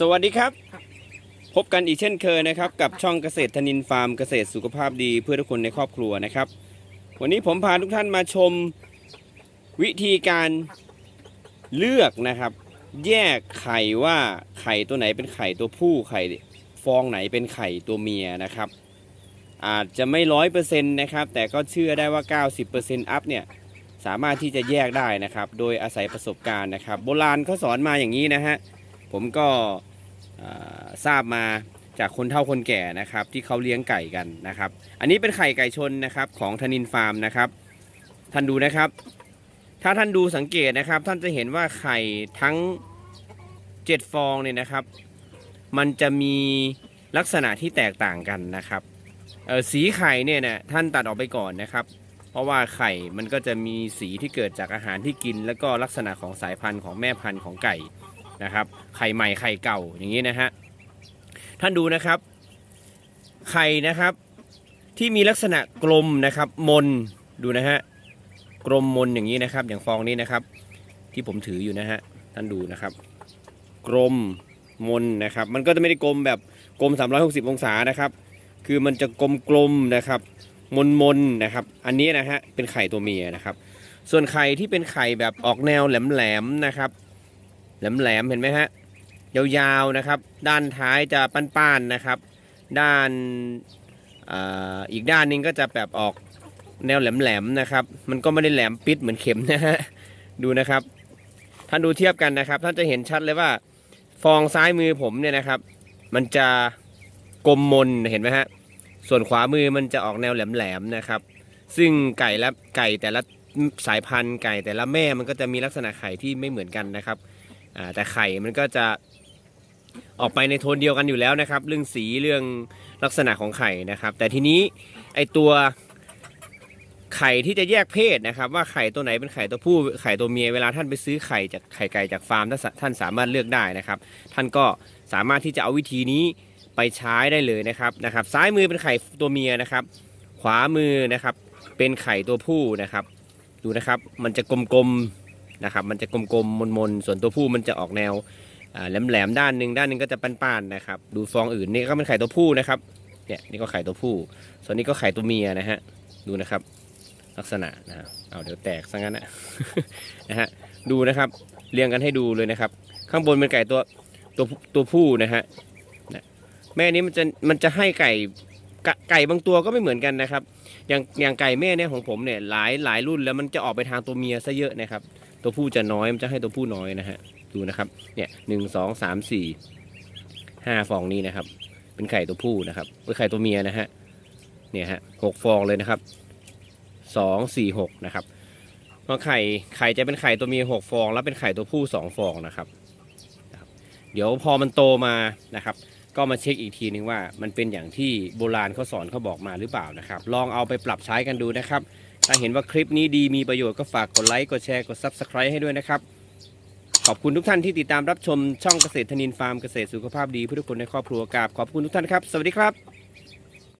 สวัสดีครับ พบกันอีกเช่นเคยนะครับ กับช่องเกษตรธนินฟาร์มเกษตรสุขภาพดีเพื่อทุกคนในครอบครัวนะครับ วันนี้ผมพาทุกท่านมาชมวิธีการเลือกนะครับ แยกไข่ว่าไข่ตัวไหนเป็นไข่ตัวผู้ไข่ฟองไหนเป็นไข่ตัวเมียนะครับ อาจจะไม่ร้อยเปอร์เซ็นต์นะครับ แต่ก็เชื่อได้ว่า 90%อัพเนี่ยสามารถที่จะแยกได้นะครับ โดยอาศัยประสบการณ์นะครับ โบราณเขาสอนมาอย่างนี้นะฮะผมก็อ่า ทราบมาจากคนเฒ่าคนแก่นะครับ ที่เขาเลี้ยงไก่กันนะครับ อันนี้เป็นไข่ไก่ชนนะครับของธนินฟาร์มนะครับ ท่านดูนะครับ ถ้าท่านดูสังเกตนะครับ ท่านจะเห็นว่าไข่ทั้ง 7 ฟองเนี่ยนะครับ มันจะมีลักษณะที่แตกต่างกันนะครับสีไข่เนี่ยนะท่านตัดออกไปก่อนนะครับ เพราะว่าไข่มันก็จะมีสีที่เกิดจากอาหารที่กิน แล้วก็ลักษณะของสายพันธุ์ของแม่พันธุ์ของไก่ นะครับ ไข่ใหม่ไข่เก่าอย่างนี้นะฮะท่านดูนะครับไข่นะครับที่มีลักษณะกลมนะครับมนดูนะฮะกลมมนอย่างนี้นะครับ อย่างฟองนี้นะครับ ที่ผมถืออยู่นะฮะท่านดูนะครับ กลมมนนะครับ มันก็จะไม่ได้กลมแบบกลม 360 องศานะครับ คือมันจะกลมกลมๆนะครับ มนมนนะครับ อันนี้นะฮะเป็นไข่ตัวเมียนะครับ ส่วนไข่ที่เป็นไข่แบบออกแนวแหลมๆนะครับ แหลมๆเห็นไหมฮะยาวๆนะครับ ด้านท้ายจะป้านๆนะครับ ด้านอีกด้านหนึงก็จะแบบออกแนวแหลมๆนะครับ มันก็ไม่ได้แหลมปิดเหมือนเข็มนะฮะดูนะครับ ท่านดูเทียบกันนะครับ ท่านจะเห็นชัดเลยว่า ฟองซ้ายมือผมเนี่ยนะครับ มันจะกลมมนเห็นไหมฮะส่วนขวามือมันจะออกแนวแหลมๆนะครับ ซึ่งไก่และไก่แต่ละสายพันธุ์ไก่แต่ละแม่มันก็จะมีลักษณะไข่ที่ไม่เหมือนกันนะครับ แต่ไข่มันก็จะออกไปในโทนเดียวกันอยู่แล้วนะครับ เรื่องสีเรื่องลักษณะของไข่นะครับ แต่ทีนี้ไอตัวไข่ที่จะแยกเพศนะครับ ว่าไข่ตัวไหนเป็นไข่ตัวผู้ไข่ตัวเมียเวลาท่านไปซื้อไข่จากไข่ไก่จากฟาร์มท่านสาท่านสามารถเลือกได้นะครับ ท่านก็สามารถที่จะเอาวิธีนี้ไปใช้ได้เลยนะครับนะครับ ซ้ายมือเป็นไข่ตัวเมียนะครับ ขวามือนะครับ เป็นไข่ตัวผู้นะครับ ดูนะครับมันจะกลมๆ นะครับ มันจะกลมๆมนๆส่วนตัวผู้มันจะออกแนวอ่าแหลมๆด้านหนึ่งด้านหนึ่งก็จะป้านๆนะครับดูฟองอื่นนี่ก็เป็นไข่ตัวผู้นะครับเนี่ยนี่ก็ไข่ตัวผู้ ส่วนนี้ก็ไข่ตัวเมียนะฮะดูนะครับ ลักษณะนะเอาเดี๋ยวแตกซะงั้นนะนะฮะดูนะครับเรียงกันให้ดูเลยนะครับ ข้างบนเป็นไก่ตัวตัวตัวผู้นะฮะแม่นี้มันจะมันจะให้ไก่ไก่บางตัวก็ไม่เหมือนกันนะครับ อย่างอย่างไก่แม่เนี่ยของผมเนี่ยหลายหลายรุ่นแล้วมันจะออกไปทางตัวเมียซะเยอะนะครับ ตัวผู้จะน้อยมันจะให้ตัวผู้น้อยนะฮะดูนะครับเนี่ยหนึ่งสองสามสี่ห้าฟองนี้นะครับ เป็นไข่ตัวผู้นะครับเป็นไข่ตัวเมียนะฮะเนี่ยฮะหกฟองเลยนะครับสองสี่หกนะครับเพราะไข่ไข่จะเป็นไข่ตัวเมียหกฟอง แล้วเป็นไข่ตัวผู้สองฟองนะครับ เดี๋ยวพอมันโตมานะครับ ก็มาเช็คอีกทีนึงว่า มันเป็นอย่างที่โบราณเขาสอนเขาบอกมาหรือเปล่านะครับ ลองเอาไปปรับใช้กันดูนะครับ ถ้าเห็นว่าคลิปนี้ดีมีประโยชน์ก็ฝากกดไลค์กดแชร์กด Subscribe ให้ด้วยนะครับ ขอบคุณทุกท่านที่ติดตามรับชมช่องเกษตรธนินฟาร์มเกษตรสุขภาพดีเพื่อทุกคนในครอบครัวกราบขอบคุณทุกท่านครับ สวัสดีครับ